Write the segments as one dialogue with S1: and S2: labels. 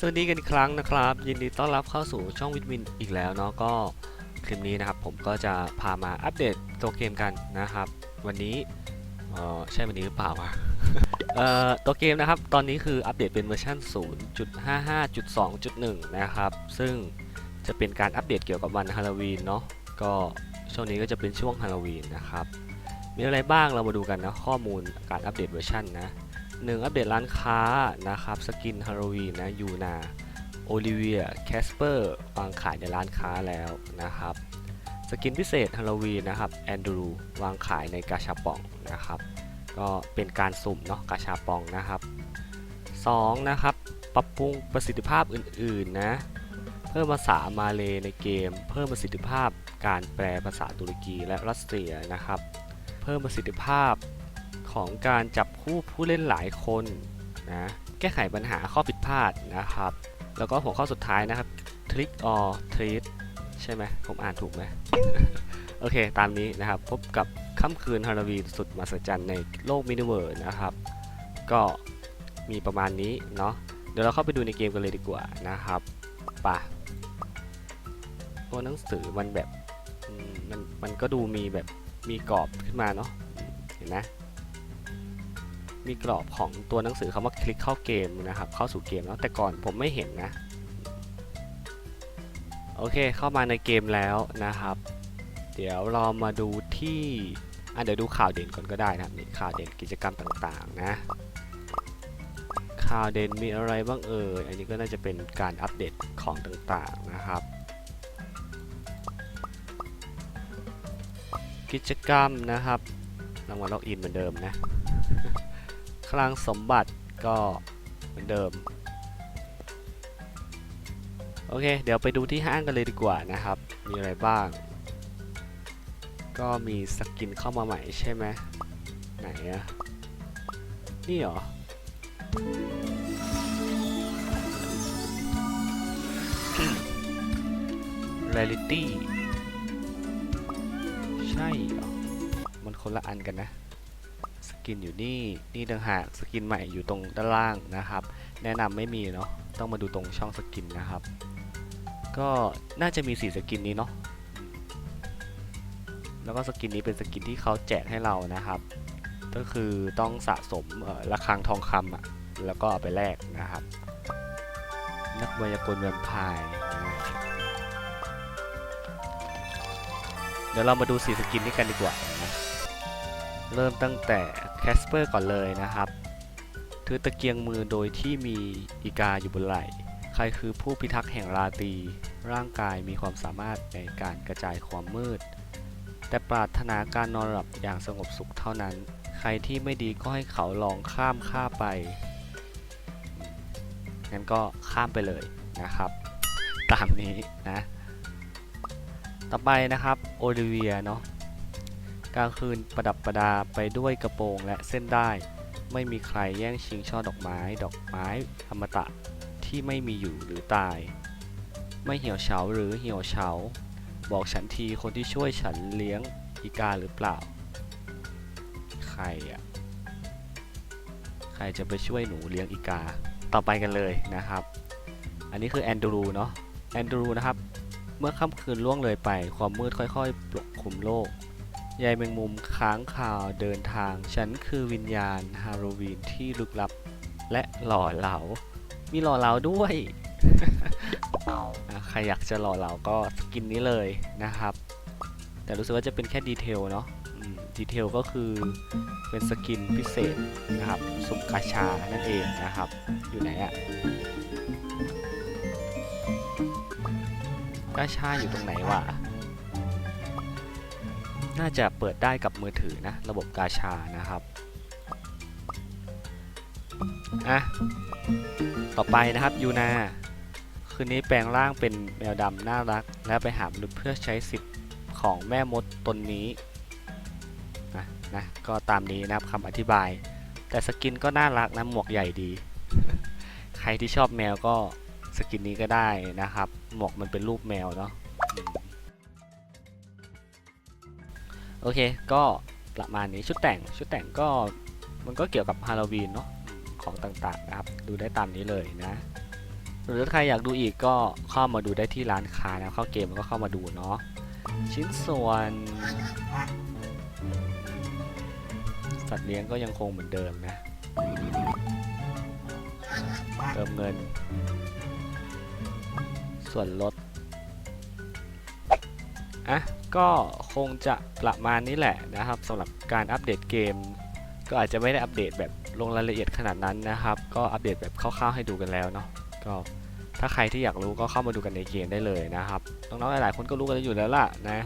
S1: สวัสดีกันอีกครั้งนะครับ ยินดีต้อนรับเข้าสู่ช่องวิตวินอีกแล้วเนาะก็คลิปนี้นะครับผมก็จะพามาอัปเดตตัวเกมกันนะครับ วันนี้เออใช่วันนี้หรือเปล่าวะเอ่อตัวเกมนะครับ ตอนนี้คืออัปเดตเป็นเวอร์ชัน0.55.2.1 นะครับ ซึ่งจะเป็นการอัปเดตเกี่ยวกับวันฮาโลวีนเนาะก็ช่วงนี้ก็จะเป็นช่วงฮาโลวีนนะครับ มีอะไรบ้างเรามาดูกันนะข้อมูลการอัปเดตเวอร์ชันนะ หนึ่งอัปเดตร้านค้านะครับสกินฮาโลวีนนะยูนาโอลิเวียแคสเปอร์วางขายในร้านค้าแล้วนะครับ สกินพิเศษฮาโลวีนนะครับแอนดรูวางขายในกาชาปองนะครับ ก็เป็นการสุ่มเนาะกาชาปองนะครับ 2 นะครับ ปรับปรุงประสิทธิภาพอื่นๆนะเพิ่มภาษามาเลในเกม เพิ่มประสิทธิภาพการแปลภาษาตุรกีและรัสเซียนะครับ เพิ่มประสิทธิภาพ ของการจับคู่ผู้เล่นหลายคนนะแก้ไขปัญหาข้อผิดพลาดนะครับ แล้วก็หัวข้อสุดท้ายนะครับ trick or treat ใช่ไหมผมอ่านถูกไหมโอเค ตามนี้นะครับ พบกับค่ำคืนฮาโลวีนสุดมหัศจรรย์ในโลกมินิเวิร์นะครับ ก็มีประมาณนี้เนาะเดี๋ยวเราเข้าไปดูในเกมกันเลยดีกว่านะครับไป่ะตัวหนังสือมันแบบมันมันก็ดูมีแบบมีกรอบขึ้นมาเนาะเห็นไห มีกรอบของตัวหนังสือคำว่าคลิกเข้าเกมนะครับ เข้าสู่เกมแล้วแต่ก่อนผมไม่เห็นนะ โอเคเข้ามาในเกมแล้วนะครับ เดี๋ยวเรามาดูที่อะเดี๋ยวดูข่าวเด่นก่อนก็ได้นะครับนี่ข่าวเด่นกิจกรรมต่างๆนะ ข่าวเด่นมีอะไรบ้างเอ่ยอันนี้ก็น่าจะเป็นการอัปเดตของต่างๆนะครับ กิจกรรมนะครับรางวัลล็อกอินเหมือนเดิมนะ คลังสมบัติก็เหมือนเดิม โอเค เดี๋ยวไปดูที่ห้างกันเลยดีกว่านะครับ มีอะไรบ้าง ก็มีสกินเข้ามาใหม่ใช่ไหมไหนอะนี่เหรอ Reality ใช่เหรอ มันคนละอันกันนะ กินอยู่นี่นี่ต่างหากสกินใหม่อยู่ตรงด้านล่างนะครับ แนะนำไม่มีเนาะต้องมาดูตรงช่องสกินนะครับ ก็น่าจะมีสีสกินนี้เนาะแล้วก็สกินนี้เป็นสกินที่เขาแจกให้เรานะครับ ก็คือต้องสะสมระฆังทองคำอะแล้วก็เอาไปแลกนะครับ นักมายากลแวมไพร์เดี๋ยวเรามาดูสีสกินนี้กันดีกว่านะ เริ่มตั้งแต่แคสเปอร์ก่อนเลยนะครับถือตะเกียงมือโดยที่มีอีกาอยู่บนไหล่ ใครคือผู้พิทักษ์แห่งราตรีร่างกายมีความสามารถในการกระจายความมืด แต่ปรารถนาการนอนหลับอย่างสงบสุขเท่านั้น ใครที่ไม่ดีก็ให้เขาลองข้ามข้าไป งั้นก็ข้ามไปเลยนะครับ ตามนี้นะ ต่อไปนะครับโอลิเวียเนาะ กลางคืนประดับประดาไปด้วยกระโปรงและเส้นได้ ไม่มีใครแย่งชิงช่อดอกไม้ ดอกไม้อมตะที่ไม่มีอยู่หรือตาย ไม่เหี่ยวเฉาหรือเหี่ยวเฉา บอกฉันทีคนที่ช่วยฉันเลี้ยงอีกาหรือเปล่า ใครอะใครจะไปช่วยหนูเลี้ยงอีกา ต่อไปกันเลยนะครับ อันนี้คือแอนดรูเนาะ แอนดรูนะครับ เมื่อค่ำคืนล่วงเลยไป ความมืดค่อยๆ ปกคลุมโลก ยายแมงมุมค้างคาวเดินทาง ฉันคือวิญญาณฮาโลวีนที่ลึกลับ และหล่อเหลา มีหล่อเหลาด้วย ใครอยากจะหล่อเหลาก็สกินนี้เลยนะครับ แต่รู้สึกว่าจะเป็นแค่ดีเทลเนาะดีเทลก็คือเป็นสกินพิเศษนะครับสุ่มกาชา นั่นเองนะครับ อยู่ไหนอะกาชาอยู่ตรงไหนวะ น่าจะเปิดได้กับมือถือนะ ระบบกาชานะครับอะต่อไปนะครับยูนาคืนนี้แปลงร่างเป็นแมวดำน่ารัก และไปหามนุษย์เพื่อใช้สิทธิ์ของแม่มดตนนี้นะนะก็ตามนี้นะครับคำอธิบาย แต่สกินก็น่ารักนะหมวกใหญ่ดี ใครที่ชอบแมวก็สกินนี้ก็ได้นะครับ หมวกมันเป็นรูปแมวเนาะ โอเค ก็ประมาณนี้ชุดแต่งชุดแต่งก็มันก็เกี่ยวกับฮาโลวีนเนาะของต่างๆนะครับ ดูได้ตามนี้เลยนะ หรือถ้าใครอยากดูอีกก็เข้ามาดูได้ที่ร้านค้านะเข้าเกมก็เข้ามาดูเนาะชิ้นส่วนสัตว์เลี้ยงก็ยังคงเหมือนเดิมนะ เติมเงิน ส่วนลด อะก็คงจะประมาณนี้แหละนะครับสำหรับการอัปเดตเกม ก็อาจจะไม่ได้อัปเดตแบบลงรายละเอียดขนาดนั้นนะครับ ก็อัปเดตแบบคร่าวๆให้ดูกันแล้วเนาะก็ถ้าใครที่อยากรู้ก็เข้ามาดูกันในเกมได้เลยนะครับน้องๆหลายๆคนก็รู้กันอยู่แล้วล่ะนะ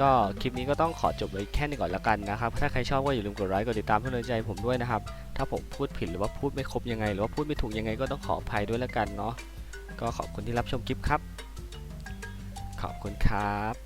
S1: ก็คลิปนี้ก็ต้องขอจบไว้แค่นี้ก่อนแล้วกันนะครับ ถ้าใครชอบก็อย่าลืมกดไลค์กดติดตามเพื่อเป็นกำลังใจผมด้วยนะครับ ถ้าผมพูดผิดหรือว่าพูดไม่ครบยังไง หรือว่าพูดไม่ถูกยังไงก็ต้องขออภัยด้วยแล้วกันเนาะก็ขอบคุณที่รับชมคลิปครับ ขอบคุณครับ